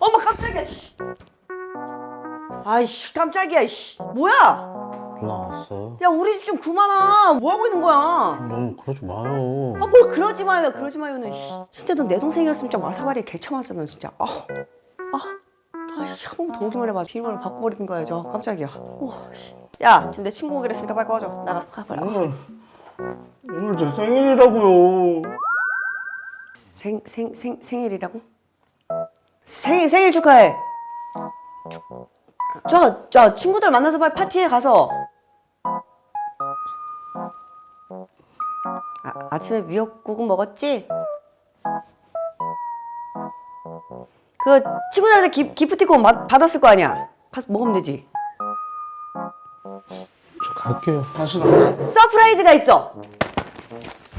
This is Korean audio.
엄마 깜짝이야. 씨. 아이씨 깜짝이야. 씨. 뭐야? 누나 왔어요? 야 우리 집 좀 그만 와. 뭐 하고 있는 거야? 너무 그러지 마요. 아 뭘 그러지 마요. 그러지 마요는. 씨. 진짜 너내 동생이었으면 진짜 와사바리에 개쳐맞어 너 진짜. 아. 아. 아씨 한 번더 오기만 해봐. 비밀번호 바꿔버리는 거야. 저 깜짝이야. 우와 씨. 야 지금 내 친구 오기로 했으니까 빨리 꺼져. 나가. 가 빨리. 아. 오늘 오늘 제 생일이라고요. 생, 생, 생, 생일이라고? 생일, 생일 축하해. 저, 저 친구들 만나서 빨리 파티에 가서. 아, 아침에 미역국은 먹었지? 그 친구들한테 기, 기프티콘 마- 받았을 거 아니야? 가서 먹으면 되지. 저 갈게요. 다시 나. 서프라이즈가 있어.